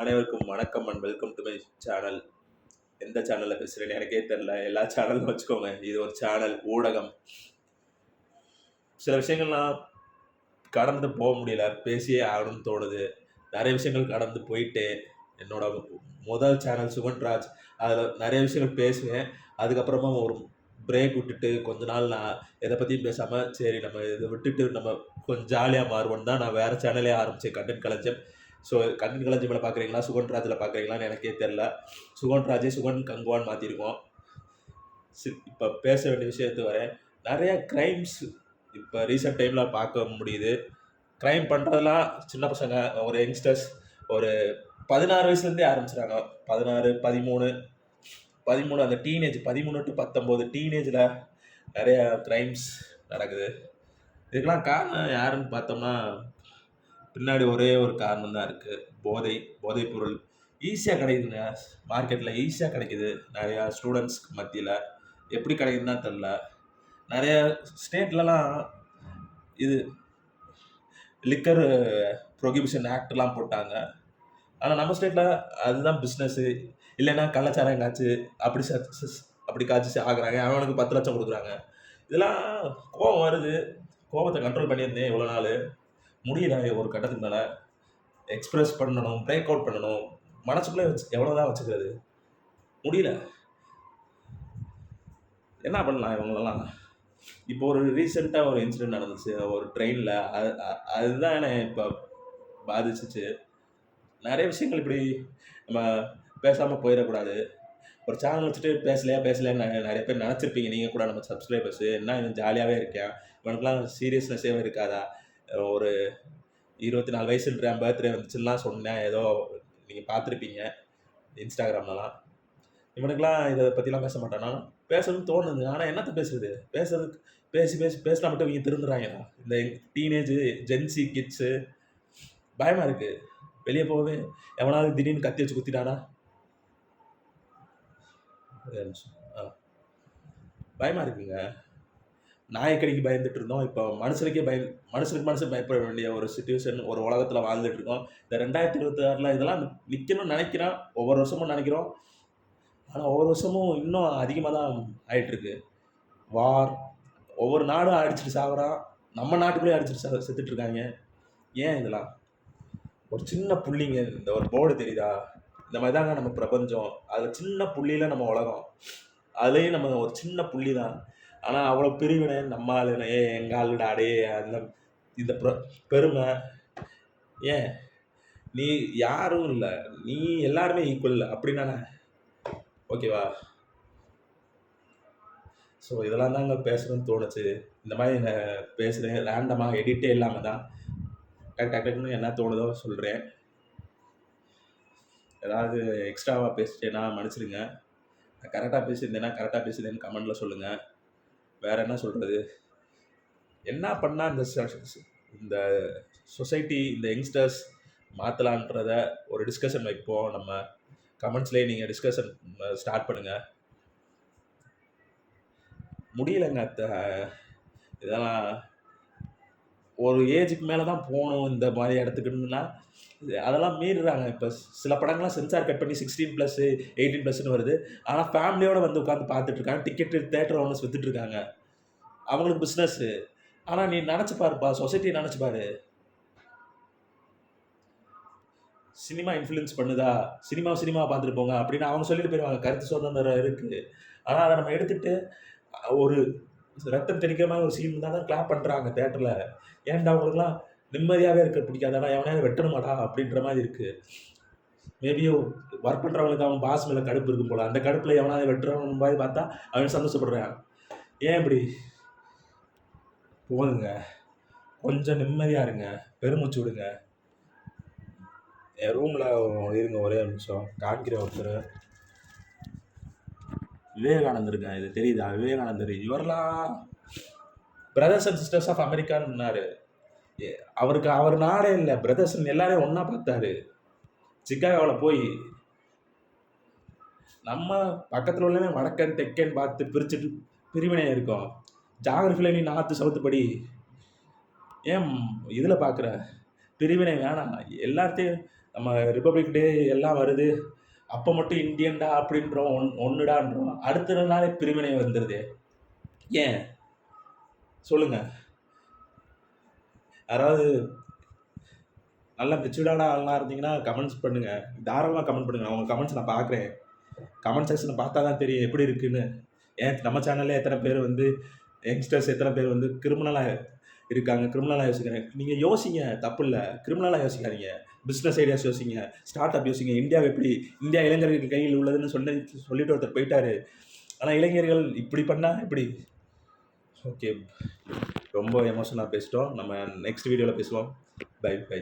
அனைவருக்கும் வணக்கம் and welcome to my channel எந்த சேனலில் பேசுகிறேன்னு எனக்கே தெரில எல்லா சேனலும் வச்சுக்கோங்க. இது ஒரு சேனல் ஊடகம். சில விஷயங்கள்லாம் கடந்து போக முடியல. பேசியே ஆகணும்னு தோணுது. நிறைய விஷயங்கள் கடந்து போயிட்டு என்னோட முதல் சேனல் சுகன்ராஜ். அதில் நிறைய விஷயங்கள் பேசுவேன். அதுக்கப்புறமா ஒரு பிரேக் விட்டுட்டு கொஞ்ச நாள் நான் எதை பற்றியும் பேசாமல் சரி நம்ம இதை விட்டுட்டு நம்ம கொஞ்சம் ஜாலியாக மாறுவோம் தான் நான் வேறு சேனலே ஆரம்பித்தேன் கண்டென்ட் கலைஞ்சேன் ஸோ கண்ணன் கலஞ்சி மேலே பார்க்குறீங்களா சுகன்ராஜில் பார்க்குறீங்களான்னு எனக்கே தெரில சுகன்ராஜே சுகன் கங்குவான் மாற்றிருக்கோம் இப்போ பேச வேண்டிய விஷயத்து வரேன். நிறைய க்ரைம்ஸ் இப்போ ரீசெண்ட் டைமில் பார்க்க முடியுது. க்ரைம் பண்ணுறதெல்லாம் சின்ன பசங்க ஒரு யங்ஸ்டர்ஸ் ஒரு பதினாறு வயசுலேருந்தே ஆரம்பிச்சிட்டாங்க பதினாறு பதிமூணு பதிமூணு அந்த டீனேஜ் பதிமூணு டு பத்தொம்போது டீனேஜில் நிறையா க்ரைம்ஸ் நடக்குது. இதுக்கெல்லாம் காரணம் யாருன்னு பார்த்தோம்னா பின்னாடி ஒரே ஒரு காரணம் தான் இருக்குது போதை போதைப் பொருள். ஈஸியாக கிடைக்குதுங்க. மார்க்கெட்டில் ஈஸியாக கிடைக்குது. நிறையா ஸ்டூடெண்ட்ஸ்க்கு மத்தியில். எப்படி கிடைக்குதுன்னு தெரில நிறைய ஸ்டேட்லலாம் இது லிக்கர் ப்ரொகிபிஷன் ஆக்ட்லாம் போட்டாங்க. ஆனால் நம்ம ஸ்டேட்டில் அதுதான் பிஸ்னஸ்ஸு இல்லைன்னா கள்ளச்சாரம் காய்ச்சி அப்படி ச அப்படி காய்ச்சி ஆகுறாங்க அவனுக்கு பத்து லட்சம் கொடுக்குறாங்க. இதெல்லாம் கோவம் வருது. கோபத்தை கண்ட்ரோல் பண்ணியிருந்தேன் இவ்வளோ நாள். முடியல ஒரு கட்டத்துக்கு மேலே. எக்ஸ்ப்ரெஸ் பண்ணணும் பிரேக் அவுட் பண்ணணும். மனசுக்குள்ளே வச்சு எவ்வளோ தான் வச்சுக்கிறது? முடியல. என்ன பண்ணலாம் இவங்களெல்லாம்? இப்போ ஒரு ரீசெண்டாக ஒரு இன்சிடென்ட் நடந்துச்சு. ஒரு ட்ரெயினில் அது அதுதான் என்னை இப்போ பாதிச்சிச்சு. நிறைய விஷயங்கள் இப்படி நம்ம பேசாமல் போயிடக்கூடாது. ஒரு சேனல் வச்சுட்டு பேசலையா பேசலையான்னு நிறைய பேர் நினச்சிருப்பீங்க. நீங்கள் கூட நம்ம சப்ஸ்கிரைபர்ஸு என்ன இவன் ஜாலியாகவே இருக்கேன் இவனுக்குலாம் சீரியஸ்னஸே இருக்காதா? ஒரு இருபத்தி நாலு வயசுன்ற பர்த்டே வந்துச்சுலாம் சொன்னேன். ஏதோ நீங்கள் பார்த்துருப்பீங்க இன்ஸ்டாகிராம்லலாம். இவனுக்கெல்லாம் இதை பற்றிலாம் பேச மாட்டானா. பேசணும்னு தோணுது. ஆனால் என்னத்த பேசுறது? பேசுறதுக்கு பேசி பேசி பேசினா மட்டும் இவங்க திருந்துறாங்கண்ணா இந்த டீனேஜ் ஜென்சி கிட்ஸு பயமாக இருக்குது வெளியே போகவே எவனாவது திடீர்னு கத்தி வச்சு குத்திட்டானா? நிமிஷம். ஆ. பயமாக இருக்குங்க. நாயக்கடிக்கு பயந்துட்டு இருந்தோம் இப்போ மனுஷனுக்கே பய மனுஷனுக்கு மனுஷன் பயப்பட வேண்டிய ஒரு சுச்சுவேஷன் ஒரு உலகத்தில் வாழ்ந்துட்டு இருக்கோம் இந்த ரெண்டாயிரத்தி இருபத்தி ஆறில் இதெல்லாம் நிற்கணும்னு நினைக்கிறோம் ஒவ்வொரு வருஷமும் நினைக்கிறோம். ஆனால் ஒவ்வொரு வருஷமும் இன்னும் அதிகமாக தான் ஆகிட்டுருக்கு வார் ஒவ்வொரு நாடும் அடிச்சிட்டு சாகுறான் நம்ம நாட்டுக்குள்ளேயே அடிச்சிட்டு சா செத்துட்டு இருக்காங்க ஏன் இதெல்லாம்? ஒரு சின்ன புள்ளிங்க இந்த ஒரு போர்டு தெரியுதா? இந்த மாதிரி தாங்க நம்ம பிரபஞ்சம். அதில் சின்ன புள்ளியில் நம்ம உலகம். அதுலேயும் நம்ம ஒரு சின்ன புள்ளி தான் ஆனால் அவ்வளோ பிரிவினை நம்ம ஆளுனே ஏ எங்கள் ஆளுடா அடே அந்த இந்த பெருமை. ஏன்? நீ யாரும் இல்லை. நீ எல்லாருமே ஈக்குவல் அப்படின்னானே? ஓகேவா? ஸோ இதெல்லாம் தாங்க பேசணும்னு தோணுச்சு. இந்த மாதிரி நான் பேசுகிறேன் ரேண்டமாக எடிட்டே இல்லாமல் தான். டக்கு டக்குன்னு என்ன தோணுதோ சொல்கிறேன் ஏதாவது எக்ஸ்ட்ராவாக பேசிட்டேன்னா மன்னிச்சிடுங்க. நான் கரெக்டாக பேசியிருந்தேன்னா கரெக்டாக பேசியிருந்தேன்னு கமெண்டில் சொல்லுங்கள் வேறு என்ன சொல்கிறது என்ன பண்ணால் இந்த இந்த சொசைட்டி இந்த யங்ஸ்டர்ஸ் மாற்றலான்றத ஒரு டிஸ்கஷன் வைப்போம். நம்ம கமெண்ட்ஸ்லேயே நீங்கள் டிஸ்கஷன் ஸ்டார்ட் பண்ணுங்கள் முடியலைங்க அத்த. இதெல்லாம் ஒரு ஏஜுக்கு மேலே தான் போகணும் இந்த மாதிரி இடத்துக்குன்னா. அதெல்லாம் மீறுறாங்க இப்போ சில படங்கள்லாம் சென்சார் கட் பண்ணி சிக்ஸ்டீன் ப்ளஸ் எயிட்டீன் ப்ளஸ்னு வருது. ஆனால் ஃபேமிலியோடு வந்து உட்காந்து பார்த்துட்டு இருக்காங்க. டிக்கெட்டு தேட்டர் ஓனர்ஸ் வித்துட்டு இருக்காங்க. அவங்களுக்கு பிஸ்னஸ்ஸு ஆனால் நீ நினச்சி பாருப்பா சொசைட்டியை நினச்சி பாரு. சினிமா இன்ஃப்ளூயன்ஸ் பண்ணுதா? சினிமா சினிமா பார்த்துட்டு போங்க அப்படின்னு அவங்க சொல்லிட்டு போயிடுவாங்க கருத்து சுதந்திரம் இருக்குது ஆனால் அதை நம்ம எடுத்துகிட்டு ஒரு ரத்தம் தெளிக்கிற மாதிரி ஒரு சீன் தான் தான் கிளாப் பண்ணுறாங்க தேட்டரில் ஏன்டா அவங்களுக்குலாம் நிம்மதியாகவே இருக்க பிடிக்காதாடா எவனையாவது வெட்டணுமாடா அப்படின்ற மாதிரி இருக்குது மேபி ஒர்க் பண்ணுறவங்களுக்கு அவன் பாஸ் மேலே கடுப்பு இருக்கும் போல. அந்த கடுப்பில் எவனாவது வெட்டுறவன் மாதிரி பார்த்தா அவன் சந்தோஷப்படுறான். ஏன் இப்படி? போதுங்க. கொஞ்சம் நிம்மதியாக இருங்க. பெருமூச்சு விடுங்க. என் ரூமில் இருங்க ஒரே ஒரு நிமிஷம். காண்கிற ஒருத்தர். விவேகானந்தருங்க இது தெரியுதா? விவேகானந்தர் இவரெல்லாம் பிரதர்ஸ் அண்ட் சிஸ்டர்ஸ் ஆஃப் அமெரிக்கான்னு அவருக்கு அவர் நாடே இல்லை. பிரதர்ஸ் எல்லாரையும் ஒன்றா பார்த்தாரு. சிக்காகோவில் போய் நம்ம பக்கத்தில் உள்ள வடக்கன் தெக்கன் பார்த்து பிரிச்சுட்டு பிரிவினை இருக்கோம். ஜாகிரஃபியில் நீ நாற்று சவுத்து படி. ஏன் இதில் பார்க்குற பிரிவினை வேணாம். எல்லாத்தையும் நம்ம ரிப்பப்ளிக் டே எல்லாம் வருது. அப்போ மட்டும் இந்தியன்டா அப்படின்றோம் ஒன் ஒன்றுடான்றோம் அடுத்த நாளே பிரிவினை வந்துடுது ஏன்? சொல்லுங்கள் யாராவது நல்லா மெச்சூர்டான ஆள்லாம் இருந்தீங்கன்னா கமெண்ட்ஸ் பண்ணுங்கள் தாராளமாக கமெண்ட் பண்ணுங்கள் அவங்க கமெண்ட்ஸ் நான் பார்க்குறேன். கமெண்ட் செக்ஷனை பார்த்தா தான் தெரியும் எப்படி இருக்குன்னு. ஏன் நம்ம சேனல்ல எத்தனை பேர் வந்து யங்ஸ்டர்ஸ் எத்தனை பேர் வந்து கிரிமினலாக இருக்காங்க கிரிமினலாக யோசிக்கிறேன் நீங்கள் யோசிங்க. தப்பு இல்லை. கிரிமினலாக யோசிக்காதீங்க. பிஸ்னஸ் ஐடியாஸ் யோசிங்க. ஸ்டார்ட் அப் யோசிங்க. இந்தியா எப்படி? இந்தியா இளைஞர்கள் கையில் உள்ளதுன்னு சொல்லி சொல்லிட்டு ஒருத்தர் போயிட்டாரு. ஆனால் இளைஞர்கள் இப்படி பண்ணால் எப்படி? ஓகே ரொம்ப எமோஷனாக பேசிட்டோம். நம்ம நெக்ஸ்ட் வீடியோவில் பேசுவோம். By by